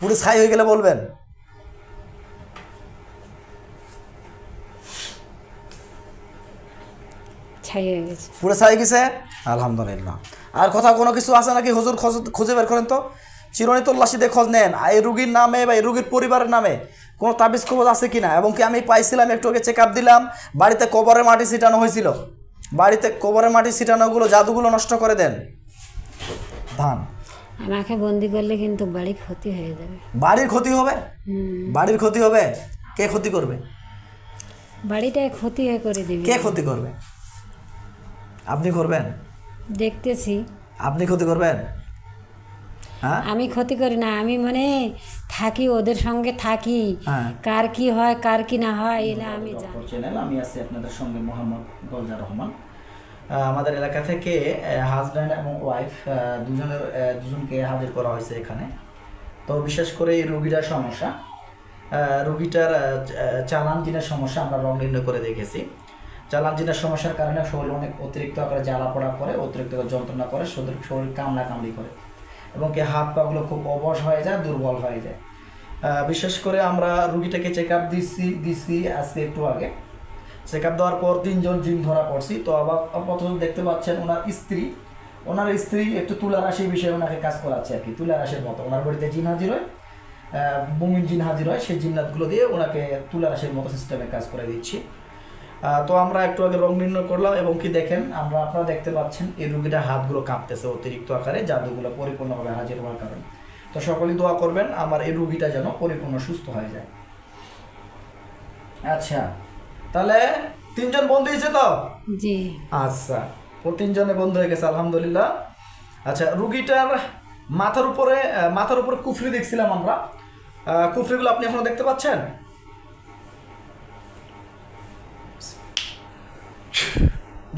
পুরো ছাই হয়ে গেলে বলবেন। পুরো ছাই গেছে? আলহামদুলিল্লাহ। আর কথা কোনো কিছু আছে নাকি হুজুর খোঁজ খুঁজে বের করেন তো? চিরনি তল্লাশিতে খোঁজ নেন। এই রুগীর নামে বা এই রুগীর পরিবারের নামে কোনো তাবিজ খবর আছে কি না এবং কি আমি পাইছিলাম একটু আগে চেক আপ দিলাম বাড়িতে কবরের মাটি ছিটানো হয়েছিল। বাড়িতে কবরের মাটি ছিটানোগুলো জাদুগুলো নষ্ট করে দেন। ধান। আমাকে বন্দি করলে কিন্তু বাড়ি ক্ষতি হয়ে যাবে। বাড়ির ক্ষতি হবে? হুম। বাড়ির ক্ষতি হবে? কে ক্ষতি করবে? বাড়িটাই ক্ষতি হয়ে করে দিবি। কে ক্ষতি করবে? আপনি করবেন? দেখতেছি। আপনি ক্ষতি করবেন? হ্যাঁ? আমি ক্ষতি করি না আমি মানে থাকি ওদের সঙ্গে থাকি। হ্যাঁ। কার কি হয় কার কি না হয় এলা আমি জানি। আমি আছি আপনাদের সঙ্গে মোহাম্মদ গলজা রহমান। আমাদের এলাকা থেকে হাজব্যান্ড এবং ওয়াইফ দুজনের দুজনকে হাজির করা হয়েছে এখানে। তো বিশেষ করে এই রোগীটার সমস্যা রোগীটার চালান জিনের সমস্যা আমরা রং নির্ণয় করে দেখেছি। চালান জিনের সমস্যার কারণে শরীর অনেক অতিরিক্ত আকারে জ্বালা পড়া করে, অতিরিক্ত যন্ত্রণা করে, শরীর শরীর কামড়া কামড়ি করে এবং কি হাত পাগুলো খুব অবশ হয়ে যায়, দুর্বল হয়ে যায়। বিশেষ করে আমরা রুগীটাকে চেক আপ দিচ্ছি দিচ্ছি আজকে একটু আগে। চেক আপ দেওয়ার পর তিনজন জিন ধরা পড়ছি। তো আবার প্রথম দেখতে পাচ্ছেন ওনার স্ত্রী। ওনার স্ত্রী একটু তুলা রাশির বিষয়ে ওনাকে কাজ করাচ্ছে আর কি তুলা রাশির মতো। ওনার বাড়িতে জিন হাজির হয় বমিন জিন হাজির হয়, সেই জিন্নাতগুলো দিয়ে ওনাকে তুলা রাশির মতো সিস্টেমে কাজ করে দিচ্ছি। তো আমরা একটু আগে রং নির্ণয় করলাম এবং কি দেখেন, আমরা আপনারা দেখতে পাচ্ছেন এই রুগীটার হাতগুলো কাঁপতেছে অতিরিক্ত আকারে, জাদুগুলো পরিপূর্ণভাবে হাজির হওয়ার কারণে। তো সকলেই দোয়া করবেন, আমার এই রুগীটা যেন পরিপূর্ণ সুস্থ হয়ে যায়। আচ্ছা তাহলে তিনজন বন্ধু হয়েছে তো? জি। আচ্ছা ও তিনজনে বন্ধু হয়ে গেছে আলহামদুলিল্লাহ। আচ্ছা রুগীটার মাথার উপরে মাথার উপরে কুফরি দেখছিলাম আমরা। কুফরিগুলো আপনি এখনও দেখতে পাচ্ছেন?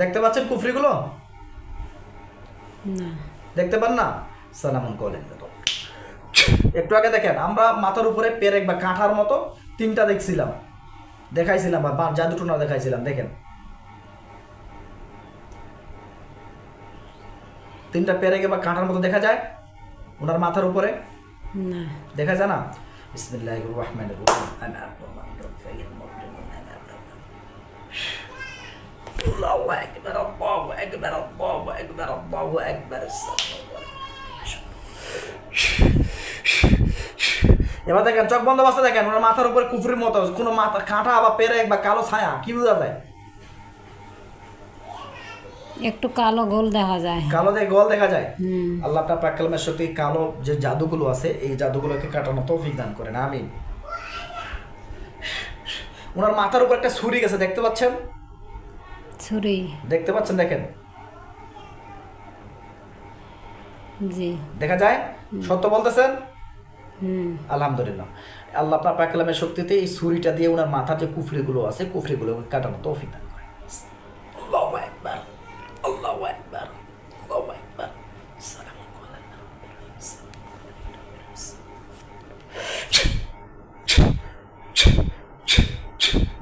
দেখতে পাচ্ছেন কুফরিগুলো? না। দেখতে পান না? সালামুন কলেন একটু আগে দেখেন আমরা মাথার উপরে পেরেক বা কাঁঠার মতো তিনটা দেখছিলাম। দেখাইছিলাম বা বা- জাদুটোনা দেখাইছিলাম দেখেন। তিনটা পেরেকে বা কাঁঠার মতো দেখা যায় ওনার মাথার উপরে? দেখা যায় না? বিসমিল্লাহির রহমানির রহিম। আনা আরহামানির রহিম আল্লাহু আকবার আল্লাহু আকবার আল্লাহু আকবার আল্লাহু আকবার এবার দেখেন চোখ বন্ধ অবস্থা দেখেন ওনার মাথার উপরে কুফরির মতো কোনো মাথা কাঁটা বা পেরেক বা কালো ছায়া কি বোঝা যায়? একটু কালো গোল দেখা যায়। কালো দিয়ে গোল দেখা যায়? আল্লাহ আপনার পাকালমের শক্তি কালো যে জাদুগুলো আছে এই জাদুগুলোকে কাটানো তৌফিক দান করেন আমিন। ওনার মাথার উপর একটা ছুরি গেছে দেখতে পাচ্ছেন? ছুরি। দেখতে পাচ্ছেন দেখেন? জি। দেখা যায়? সত্য বলতেছেন? আলহামদুলিল্লাহ। আল্লাহ আপনার পাকালামের শক্তিতে এই ছুরিটা দিয়ে ওনার মাথার যে কুফরিগুলো আছে, কুফরিগুলো কাটানো দান করেন। আল্লাহু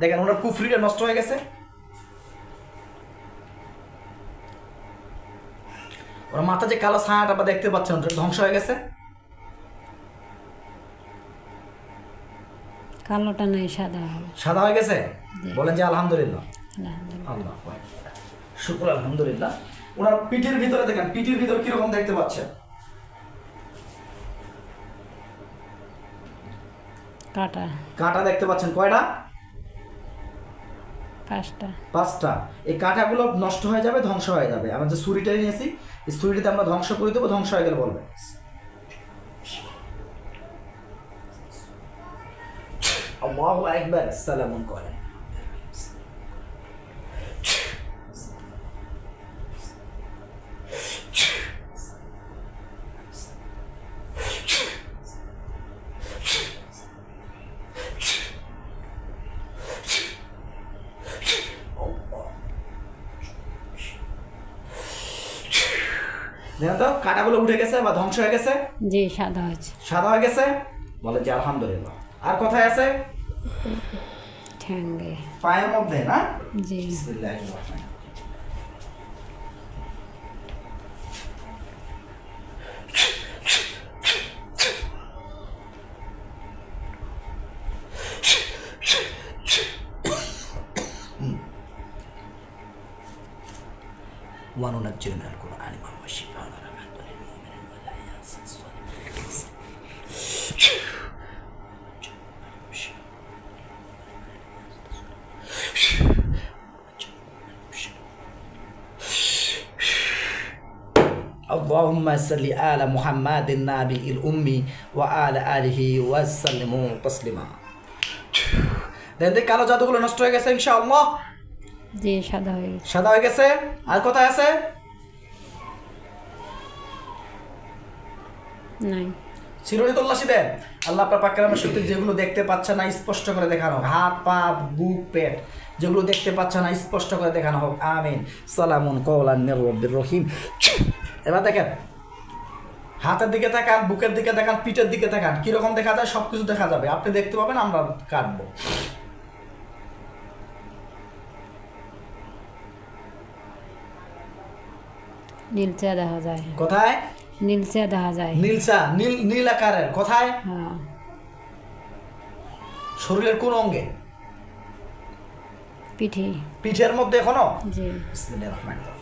দেখেন, ওনার কুফরিটা নষ্ট হয়ে গেছে। ওনার মাথা যে কালো ছায়াটা দেখতে পাচ্ছেন, ধ্বংস হয়ে গেছে। কালোটা নাই সাদা সাদা হয়ে গেছে? বলেন যে আলহামদুলিল্লাহ। আলহামদুলিল্লাহ। আল্লাহ শুক্র আলহামদুলিল্লাহ। ওনার পিঠের ভিতরে দেখেন পিঠের ভিতরে কীরকম দেখতে পাচ্ছেন? কাটা। কাঁটা দেখতে পাচ্ছেন কয়টা? পাঁচটা। পাঁচটা। এই কাঁটাগুলো নষ্ট হয়ে যাবে ধ্বংস হয়ে যাবে। আমরা যে ছুরিটা নিয়েছি এই ছুরিটাতে আমরা ধ্বংস করে দেবো ধ্বংস হয়ে গেলে বলবে। আল্লাহু আকবার সালামুন করেন তো কাঁটাগুলো উঠে গেছে বা ধ্বংস হয়ে গেছে? জি সাদা হয়েছে। সাদা হয়ে গেছে? বলে যে আলহামদুলিল্লাহ। আর কোথায় আছে? ঠ্যাঙ্গে ना जी না জি one on a journal. আল্লাহুম্মা দেন দেখ কালো জাদুগুলো নষ্ট হয়ে গেছে ইনশাআল্লাহ। জি সাদা হয়ে গেছে। সাদা হয়ে গেছে। আর কোথায় আছে? নাই। তল্লাশি দেন। আল্লাহ পাকেরামের যেগুলো দেখতে পাচ্ছে না স্পষ্ট করে দেখানো হাত পা বুক পেট যেগুলো দেখতে পাচ্ছে না স্পষ্ট করে দেখানো হোক। আমিন। সালামুন কৌলান রহিম। এবার দেখেন হাতের দিকে তাকান বুকের দিকে তাকান পিঠের দিকে তাকান কীরকম দেখা যায় সব কিছু দেখা যাবে। আপনি দেখতে পাবেন আমরা কাটবো। নীলচা দেখা যায়। কোথায়? নীলচা দেখা যায়। নীলসা নীল নীল আকারের কোথায়? হ্যাঁ। শরীরের কোন অঙ্গে? পিঠে। পিঠের মধ্যে এখনও? জি। বিসমিল্লাহির রহমানির রহিম।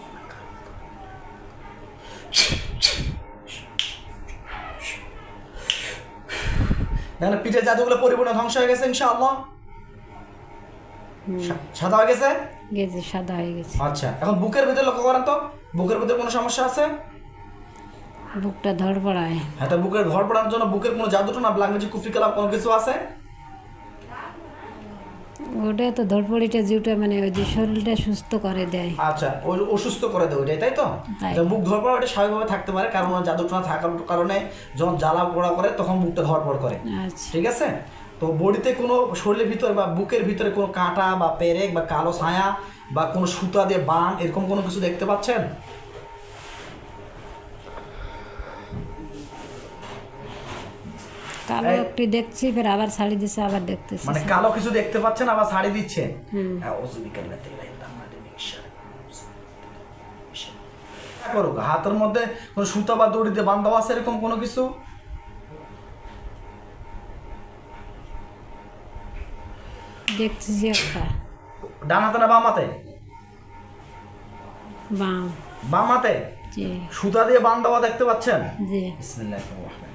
দেখেন পিঠের জাদুগুলো পরিপূর্ণ ধ্বংস হয়ে গেছে ইনশাআল্লাহ। সাদা হয়ে গেছে? গেছে সাদা হয়ে গেছে। আচ্ছা এখন বুকের ভিতরে লক্ষ্য করেন তো। বুকের ভিতরে কোনো সমস্যা আছে? বুকটা ধরপড়ায় হ্যাঁ তো বুকের জন্য বুকের কোনো জাদুটা না ল্যাঙ্গুয়েজ কুফরি কালাম কোনো কিছু আছে? ওটা তো ধরপড়িটা যেটা মানে ওই যে শরীরটা সুস্থ করে দেয়। আচ্ছা ওই অসুস্থ করে দেয় ওইটাই তাই তো? বুক ধরপড় ওটা স্বাভাবিকভাবে থাকতে পারে কারণ ওর জাদুটনা থাকার কারণে যখন জ্বালা পোড়া করে তখন বুকটা ধরপড় করে। আচ্ছা। ঠিক আছে? তো বডিতে কোনো শরীরের ভিতরে বা বুকের ভিতরে কোনো কাঁটা বা পেরেক বা কালো ছায়া বা কোনো সুতা দিয়ে বান এরকম কোনো কিছু দেখতে পাচ্ছেন? কালো একটু দেখছি ফের আবার শাড়ি দিছে আবার দেখতেছি মানে কালো কিছু দেখতে পাচ্ছেন আবার শাড়ি দিচ্ছে তাম্মাতি মিন করুক হাতের মধ্যে কোনো সুতা বা দড়িতে দিয়ে বান্ধা আছে এরকম কোনো কিছু? দেখছি যে একটা। ডান হাতে না বাম হাতে? বাম। বাম হাতে? সুতা দিয়ে বান দেওয়া দেখতে পাচ্ছেন? জি। বিসমিল্লাহির রহমানির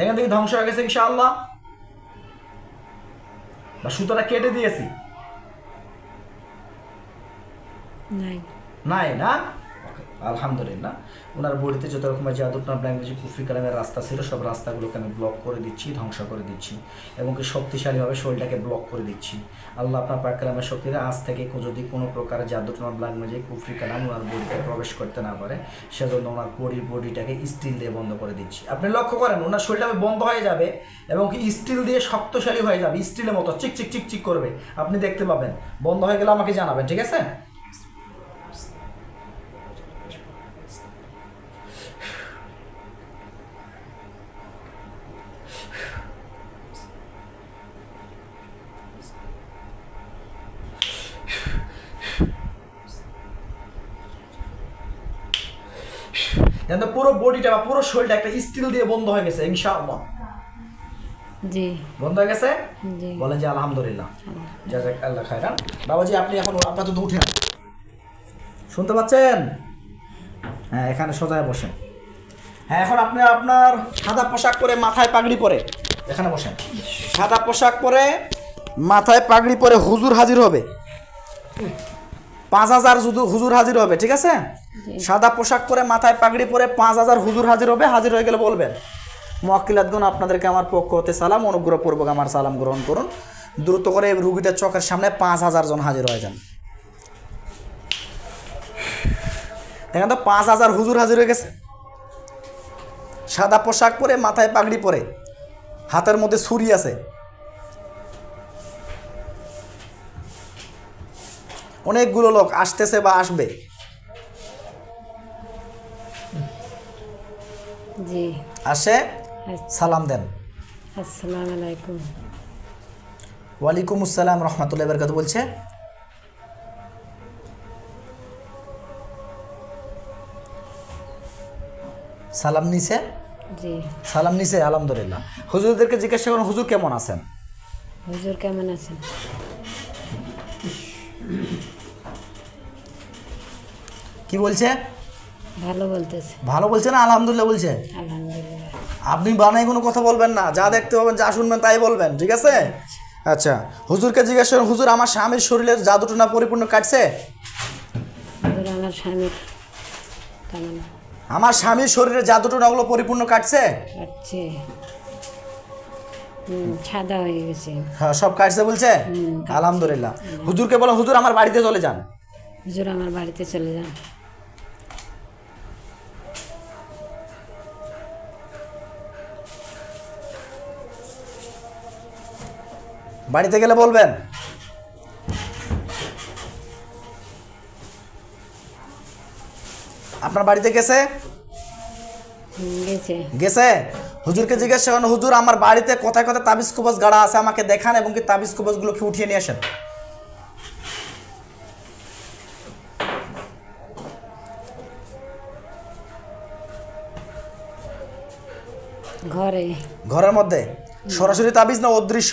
দেখেন দেখি ধ্বংস হয়ে গেছে ইনশাআল্লাহ। বা সুতোটা কেটে দিয়েছি। নাই। নাই না? আলহামদুলিল্লাহ। ওনার বডিতে যত রকমের জাদুটনা ল্যাঙ্গুয়েজ কুফরি কালামের রাস্তা ছিল, সব রাস্তাগুলোকে আমি ব্লক করে দিচ্ছি, ধ্বংস করে দিচ্ছি। এবং কি শক্তিশালীভাবে শরীরটাকে ব্লক করে দিচ্ছি। আল্লাহ আপনার পাক কালামের শক্তিতে আজ থেকে যদি কোনো প্রকার জাদুটনা ল্যাঙ্গুয়েজে কুফরি কালাম ওনার বডিতে প্রবেশ করতে না পারে, সেজন্য ওনার বডির বডিটাকে স্টিল দিয়ে বন্ধ করে দিচ্ছি। আপনি লক্ষ্য করেন, ওনার শরীরটা বন্ধ হয়ে যাবে এবং কি স্টিল দিয়ে শক্তশালী হয়ে যাবে স্টিলের মতো, চিক চিক চিক চিক করবে। আপনি দেখতে পাবেন, বন্ধ হয়ে গেলে আমাকে জানাবেন, ঠিক আছে? শরীরটা একটা স্টিল দিয়ে বন্ধ হয়ে গেছে ইনশাআল্লাহ। জি। বন্ধ হয়ে গেছে? জি। বলেন যে আলহামদুলিল্লাহ। জাজাক আল্লাহ খায়রান। বাবাজি আপনি এখন আপাতত উঠেন। শুনতে পাচ্ছেন? হ্যাঁ এখানে সোজায় বসেন। হ্যাঁ এখন আপনি আপনার সাদা পোশাক পরে মাথায় পাগড়ি পরে। এখানে বসেন। সাদা পোশাক পরে মাথায় পাগড়ি পরে হুজুর হাজির হবে। পাঁচ হুজুর- হুজুর হাজির হবে ঠিক আছে? সাদা পোশাক পরে মাথায় পাগড়ি পরে পাঁচ হাজার হুজুর হাজির হবে, হাজির হয়ে গেলে বলবেন। মোয়াক্কিলাতগণ আপনাদেরকে আমার পক্ষ হতে সালাম, অনুগ্রহপূর্বক আমার সালাম গ্রহণ করুন। দ্রুত করে রুগীটার চোখের সামনে পাঁচ হাজার জন হাজির হয়ে যান। দেখেন তো, পাঁচ হাজার হুজুর হাজির হয়ে গেছে। সাদা পোশাক পরে, মাথায় পাগড়ি পরে, হাতের মধ্যে ছুরি আছে। অনেকগুলো লোক আসতেছে বা আসবে। জি। আসে আচ্ছা। সালাম দেন। আসসালামু আলাইকুম। ওয়ালাইকুম আসসালাম রহমতুল্লাহ বরকাত বলছে? সালাম নিছে? জি। সালাম নিছে আলহামদুলিল্লাহ। হুজুরদেরকে জিজ্ঞাসা করুন হুজুর কেমন আছেন? হুজুর কেমন আছেন? কি বলছে? ভালো বলতেছে। ভালো বলছে না? আলহামদুলিল্লাহ বলছে। আপনি বানাই কোনো কথা বলবেন না। যা দেখতে পাবেন যা শুনবেন তাই বলবেন ঠিক আছে? আচ্ছা। হুজুরকে জিজ্ঞাসা করুন হুজুর আমার স্বামীর শরীরের জাদুটনা পরিপূর্ণ কাটছে? আমার স্বামীর আমার স্বামীর শরীরের জাদুটনাগুলো পরিপূর্ণ কাটছে? কাটছে। হুম সাদা হয়ে গেছে। হ্যাঁ সব কাটছে বলছে? আলহামদুলিল্লাহ। হুজুরকে বলো হুজুর আমার বাড়িতে চলে যান। হুজুর আমার বাড়িতে চলে যান। বাড়িতে গেলে বলবেন? আপনার বাড়িতে গেছে? গেছে। হুজুরকে জিজ্ঞাসা করেন হুজুর আমার বাড়িতে কোথায় কোথায় তাবিজ কবজ গাড়া আছে? আমাকে দেখান এবং কি তাবিজ কবজগুলোকে উঠিয়ে নিয়ে আসেন? ঘরে। ঘরের মধ্যে? সরাসরি তাবিজ না অদৃশ্য?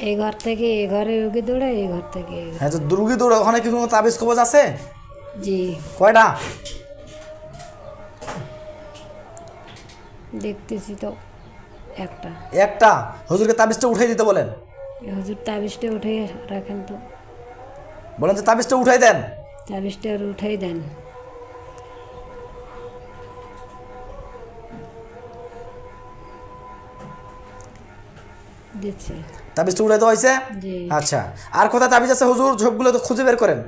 এই ঘর থেকে এই ঘরে রুগী দৌড়ে এই ঘর থেকে এই ঘর- হ্যাঁ তো দুর্গি দৌড় ওখানে কি কোনো তাবিজ কবজ আছে? জি। কয়টা? দেখতেছি তো একটা। একটা? হুজুরকে তাবিজটা উঠাই দিতে বলেন। এই হুজুর তাবিজটা উঠে রাখেন তো। বলেন যে তাবিজটা উঠাই দেন। তাবিজটা আর উঠাই দেন। দিচ্ছে। তাবিজটা উঠাই দেওয়া হয়েছে? আচ্ছা। আর কোথায় তাবিজ আছে? হুজুর সবগুলো তো খুঁজে বের করেন।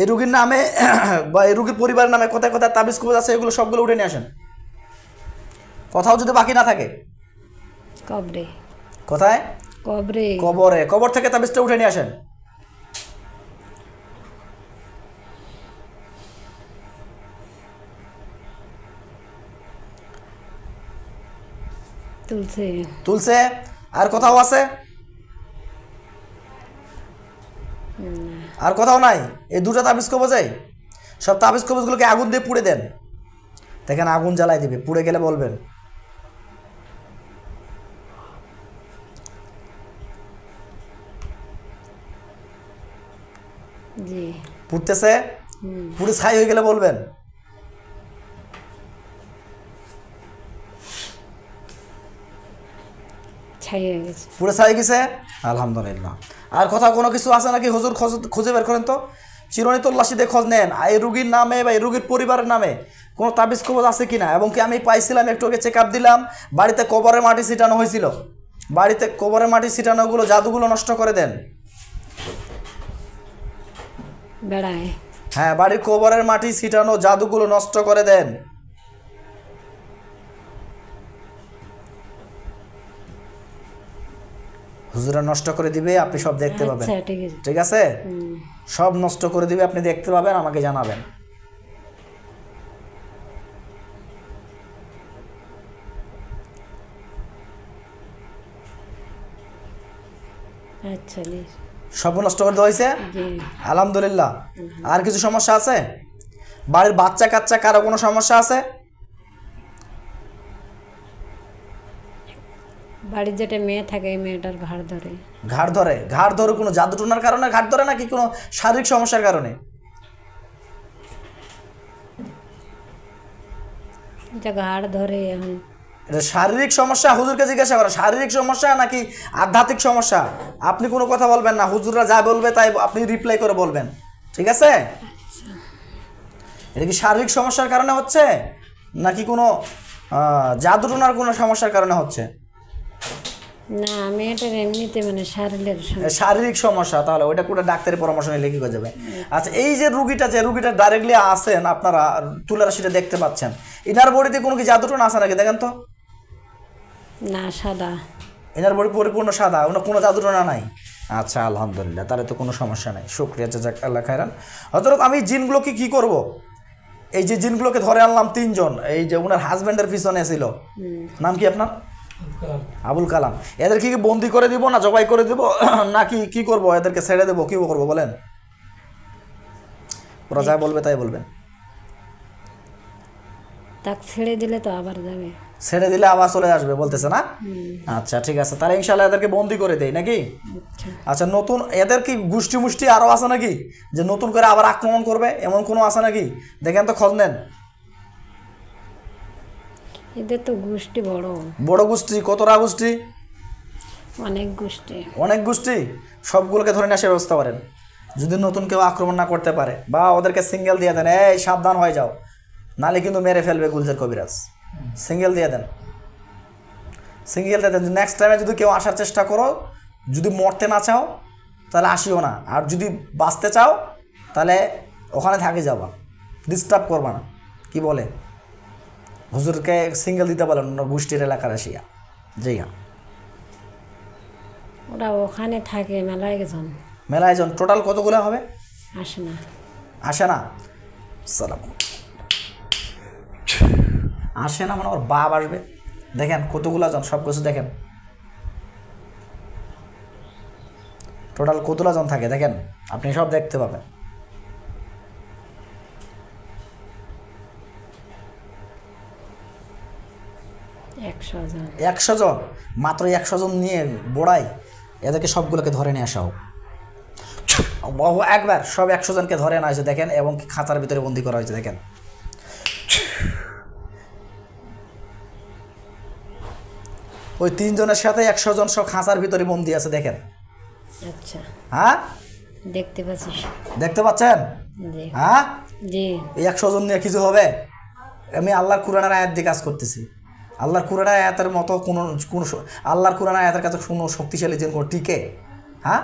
এই রুগীর নামে বা এই রুগীর পরিবারের নামে কোথায় কোথায় তাবিজ কবজ আছে এগুলো সবগুলো উঠে নিয়ে আসেন। কোথাও যদি বাকি না থাকে? কবরে। কোথায়? কবরে। কবরে। কবর থেকে তাবিজটা উঠে নিয়ে আসেন। তুলছে। তুলছে। আর কোথাও আছে? আর কোথাও নাই। এই দুটো তাবিজ কবজে সব তাবিজ কবজগুলোকে আগুন দিয়ে পুড়ে দেন। দেখেন আগুন জ্বালাই দিবে পুড়ে গেলে বলবেন। পুড়তেছে পুরো ছাই হয়ে গেলে বলবেন। পুরো ছাই গেছে? আলহামদুলিল্লাহ। আর কোথাও কোনো কিছু আছে নাকি? হুজুর খোঁজ খুঁজে বের করেন তো। চিরনি তল্লাশিতে খোঁজ নেন। এই রুগীর নামে বা এই রুগীর পরিবারের নামে কোনো তাবিজ কবজ আছে কি না এবং কি আমি পাইছিলাম? একটু আগে চেক আপ দিলাম। বাড়িতে কবরের মাটি ছিটানো হয়েছিল। বাড়িতে কবরের মাটি ছিটানোগুলো জাদুগুলো নষ্ট করে দেন। বেড়ায়। হ্যাঁ বাড়ির কবরের মাটি ছিটানো জাদুগুলো নষ্ট করে দেন। হুজুরা নষ্ট করে দিবে আপনি সব দেখতে পাবেন। আচ্ছা ঠিক আছে। ঠিক আছে? সব নষ্ট করে দিবে আপনি দেখতে পাবেন আমাকে জানাবেন। আচ্ছা সব নষ্ট করে দেওয়া হয়েছে? আলহামদুলিল্লাহ। আর কিছু সমস্যা আছে? বাড়ির বাচ্চা কাচ্চা কারও কোনো সমস্যা আছে? বাড়ির যেটা মেয়ে থাকে এই মেয়েটার ঘাড় ধরে। ঘাড় ধরে? ঘাড় ধরে কোনো জাদু টোনার কারণে? ঘাড় ধরে নাকি কোনো শারীরিক সমস্যার কারণে? ঘাড় ধরে এখন। এটা শারীরিক সমস্যা? হুজুরকে জিজ্ঞাসা করো শারীরিক সমস্যা নাকি আধ্যাত্মিক সমস্যা? আপনি কোনো কথা বলবেন না হুজুররা যা বলবে তাই আপনি রিপ্লাই করে বলবেন। ঠিক আছে? এটা কি শারীরিক সমস্যার কারণে হচ্ছে? নাকি কোনো জাদুটনার কোনো সমস্যার কারণে হচ্ছে? না এমনিতে মানে শারীরিক সমস্যা। তাহলে ওইটা কোনো ডাক্তারের পরামর্শ নিলে কি করে যাবে? আচ্ছা এই যে রুগীটা যে রুগীটা ডাইরেক্টলি আসেন আপনারা তুলারা সেটা দেখতে পাচ্ছেন ইনার বডিতে কোনো কি জাদুটনা আছে নাকি দেখেন তো? না সাদা। এনার বডি পরিপূর্ণ সাদা ওনার কোনো জাদুটনা নাই? আচ্ছা আলহামদুলিল্লাহ তাহলে তো কোনো সমস্যা নাই। শুক্রিয়া জাজাক আল্লাহ খায়রান। হজরত আমি জিনগুলোকে কি করব? এই যে জিনগুলোকে ধরে আনলাম তিনজন এই যে ওনার হাজব্যান্ডের পিছনে ছিল। নাম কি আপনার? আবুল কালাম। এদেরকে কি বন্দি করে দিব না জবাই করে দিব? নাকি কি করব? এদেরকে ছেড়ে দেবো? কি করব বলেন? ওরা যা বলবে তাই বলবেন। তাক ছেড়ে দিলে তো আবার যাবে। ছেড়ে দিলে আবার চলে আসবে বলতেছে না? আচ্ছা ঠিক আছে। তাহলে ইনশাল্লাহ এদেরকে বন্দি করে দেই নাকি? আচ্ছা। আচ্ছা নতুন এদের কি গোষ্ঠী মুষ্টি আরও আছে নাকি? যে নতুন করে আবার আক্রমণ করবে? এমন কোনো আছে নাকি? দেখেন তো খোঁজ নেন। এদের তো গোষ্ঠী বড়। বড় গোষ্ঠী? কতটা গোষ্ঠী? অনেক গোষ্ঠী। অনেক গোষ্ঠী? সবগুলোকে ধরে নিয়ে আসার ব্যবস্থা করেন। যদি নতুন কেউ আক্রমণ না করতে পারে বা ওদেরকে সিঙ্গেল দিয়ে দেন এই সাবধান হয়ে যাও। নালে কিন্তু মেরে ফেলবে গুলজার কবিরাজ। সিঙ্গেল দিয়ে দেন। সিঙ্গেল দিয়ে দেন। নেক্সট টাইমে যদি কেউ আসার চেষ্টা করো যদি মরতে না চাও তাহলে আসিও না। আর যদি বাঁচতে চাও তাহলে ওখানে থাকি যাবা। ডিস্টার্ব করবা না। কি বলে? হুজুরকে সিঙ্গেল দিতে বলেন অন্য গোষ্ঠীর এলাকার আসিয়া। জি হ্যাঁ। ওরা ওখানে থাকে মেলায় গেছেন মেলায় জন টোটাল কতগুলো হবে? আসে না। আসে না? সালাম। আসে না মানে ওর বাপ আসবে। দেখেন কতগুলো জন সব কিছু দেখেন। টোটাল কতগুলো জন থাকে দেখেন। আপনি সব দেখতে পাবেন। একশো জন। মাত্র একশো জন নিয়ে বোড়াই? এদেরকে সবগুলোকে ধরে নিয়ে আসা হোক। বহু একবার সব একশো জনকে ধরে আনা হয়েছে দেখেন এবং খাঁচার ভিতরে বন্দি করা হয়েছে দেখেন। ওই তিনজনের সাথে একশো জন সব খাঁচার ভিতরে বন্দি আছে দেখেন। আচ্ছা। হ্যাঁ? দেখতে পাচ্ছি দেখতে পাচ্ছেন? হ্যাঁ? জি। একশো জন নিয়ে কিছু হবে? আমি আল্লাহ কোরআনের আয়াত দিয়ে কাজ করতেছি। আল্লাহর কোরআনের আয়াতের মতো কোনো কোনো আল্লাহর কোরআনের আয়াতের কাছে কোনো শক্তিশালী জিন কোনো টিকে হ্যাঁ?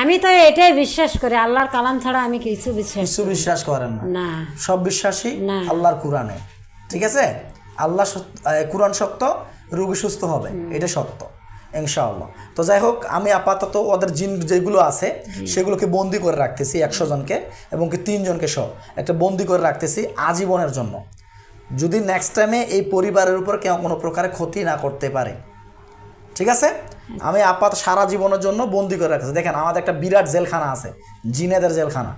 আমি তো এটাই বিশ্বাস করি আল্লাহর কালাম ছাড়া আমি কিছু বিশ্বাস কিছু বিশ্বাস করেন না। না। সব বিশ্বাসী আল্লাহর কোরআনে ঠিক আছে? আল্লাহ কোরআন সত্য রোগী সুস্থ হবে এটা সত্য ইনশাআল্লাহ। তো যাই হোক আমি আপাতত ওদের জিন যেগুলো আছে সেগুলোকে বন্দি করে রাখতেছি একশো জনকে এবং কি তিনজনকে সহ একটা বন্দি করে রাখতেছি আজীবনের জন্য। যদি নেক্সট টাইমে এই পরিবারের উপর কেউ কোনো প্রকারে ক্ষতি না করতে পারে। ঠিক আছে? আমি আপাত সারা জীবনের জন্য বন্দি করে রাখতেছি দেখেন আমাদের একটা বিরাট জেলখানা আছে জিনেদের জেলখানা।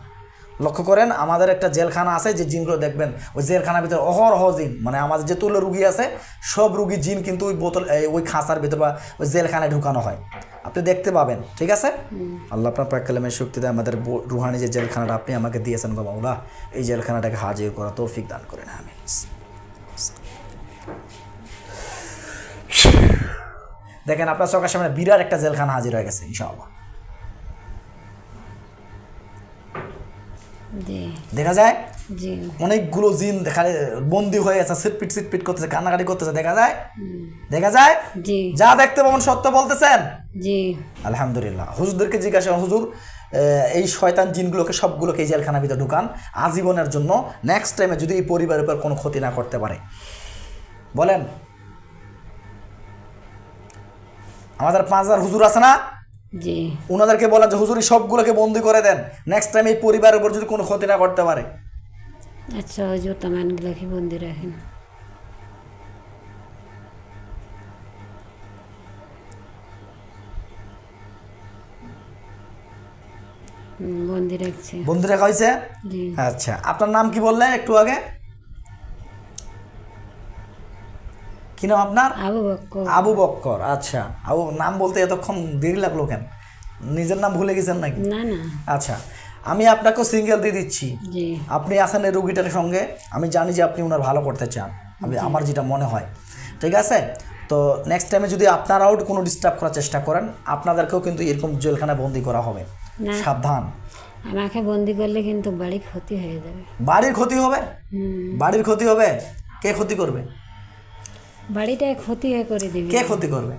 লক্ষ্য করেন আমাদের একটা জেলখানা আছে যে জিনগুলো দেখবেন ওই জেলখানার ভিতরে অহরহ জিন। মানে আমাদের যে তুলো রুগী আছে সব রুগী জিন কিন্তু ওই বোতল ওই খাঁচার ভিতরে বা ওই জেলখানায় ঢুকানো হয়। আপনি দেখতে পাবেন ঠিক আছে? আল্লাহ আপনার প্রাকালামের শক্তিতে আমাদের রুহানি যে জেলখানাটা আপনি আমাকে দিয়েছেন গো মাওলা এই জেলখানাটাকে হাজির করা তৌফিক দান করেন আমি দেখেন আপনার চোখের সামনে বিরাট একটা জেলখানা হাজির হয়ে গেছে ইনশাআল্লাহ। দেখা যায়? অনেকগুলো জিন দেখা বন্দি হয়ে আছে সিটপিট সিটপিট করতেছে কান্নাকাটি করতেছে দেখা যায়? দেখা যায়? যা দেখতে পাবেন সত্য বলতেছেন? জি। আলহামদুলিল্লাহ। হুজুরদেরকে জিজ্ঞাসা হুজুর এই শয়তান জিনগুলোকে সবগুলোকে এই জেলখানার ভিতরে ঢুকান আজীবনের জন্য নেক্সট টাইমে যদি এই পরিবারের উপর কোনো ক্ষতি না করতে পারে। বলেন আমাদের পাঁচ হাজার হুজুর আছে না? জি। ওনাদেরকে বলেন যে হুজুরি সবগুলোকে বন্দি করে দেন। নেক্সট টাইম এই পরিবারের উপর যদি কোনো ক্ষতি না করতে পারে। আচ্ছা কি বন্দি রাখেন। বন্দি রাখছে। বন্দি রাখা হয়েছে? আচ্ছা আপনার নাম কি বললেন একটু আগে? কি নাম আপনার? আবু বক্কর। আবু বক্কর আচ্ছা। আবু নাম বলতে এতক্ষণ দেরি লাগল কেন? নিজের নাম ভুলে গেছেন নাকি? না না। আচ্ছা আমি আপনাকেও সিঙ্গেল দিয়ে দিচ্ছি। আপনি আছেন এই রুগীটার সঙ্গে আমি জানি যে আপনি ওনার ভালো করতে চান। আমি আমার যেটা মনে হয়। ঠিক আছে? তো নেক্সট টাইমে যদি আপনারাও কোনো ডিস্টার্ব করার চেষ্টা করেন আপনাদেরকেও কিন্তু এরকম জেলখানায় বন্দি করা হবে। সাবধান। আমাকে বন্দি করলে কিন্তু বাড়ি ক্ষতি হয়ে যাবে। বাড়ির ক্ষতি হবে? বাড়ির ক্ষতি হবে? কে ক্ষতি করবে? বাড়িটায় ক্ষতি হয়ে করে দিবি। কে ক্ষতি করবে?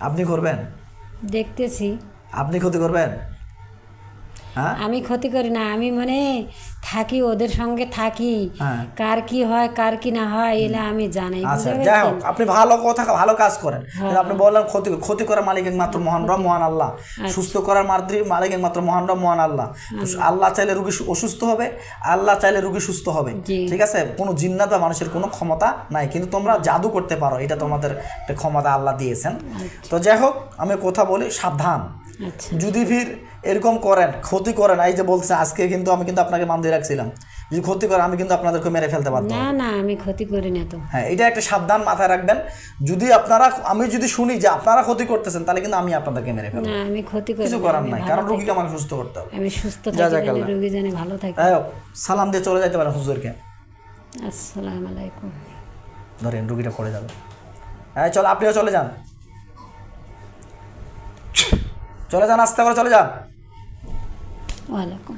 আপনি করবেন? দেখতেছি। আপনি ক্ষতি করবেন? আমি ক্ষতি করি না আমি মানে থাকি ওদের সঙ্গে থাকি। হ্যাঁ। কার কি হয় কার কি না হয় এলা আমি জানাই আচ্ছা যাই হোক আপনি ভালো কথা ভালো কাজ করেন। হ্যাঁ। আপনি বললেন ক্ষতি ক্ষতি করার মালিক একমাত্র মহান রব মহান আল্লাহ। আচ্ছা। সুস্থ করার মাদ্রি মালিক একমাত্র মহান রব মহান আল্লাহ। আল্লাহ চাইলে রুগী অসুস্থ হবে আল্লাহ চাইলে রুগী সুস্থ হবে। ঠিক আছে? কোনো জিন্নাত বা মানুষের কোনো ক্ষমতা নাই। কিন্তু তোমরা জাদু করতে পারো এটা তোমাদের একটা ক্ষমতা আল্লাহ দিয়েছেন। তো যাই হোক আমি কথা বলি সাবধান। আচ্ছা যদি ফির এরকম করেন ক্ষতি করেন এই যে বলছে আজকে কিন্তু আমি কিন্তু আপনাকে মান দিয়ে রাখছিলাম। যদি ক্ষতি করে আমি কিন্তু আপনাদেরকে মেরে ফেলতে পারব না না আমি ক্ষতি করি না তো। হ্যাঁ এটা একটা সাবধান মাথায় রাখবেন। যদি আপনারা আমি যদি শুনি যে আপনারা ক্ষতি করতেছেন তাহলে কিন্তু আমি আপনাদেরকে মেরে ফেলব। না আমি ক্ষতি করি কিছু করার নাই কারণ। রুগীকে আমার সুস্থ করতে হবে। আমি সুস্থ থাকি রোগী জানি ভালো থাকে। হোক, সালাম দিয়ে চলে যেতে পারেন হুজুরকে। আসসালামু আলাইকুম। ধরেন রুগীটা পড়ে যাবে। হ্যাঁ চল আপনিও চলে যান। চলে যান আস্তে করে চলে যান। ওয়ালাইকুম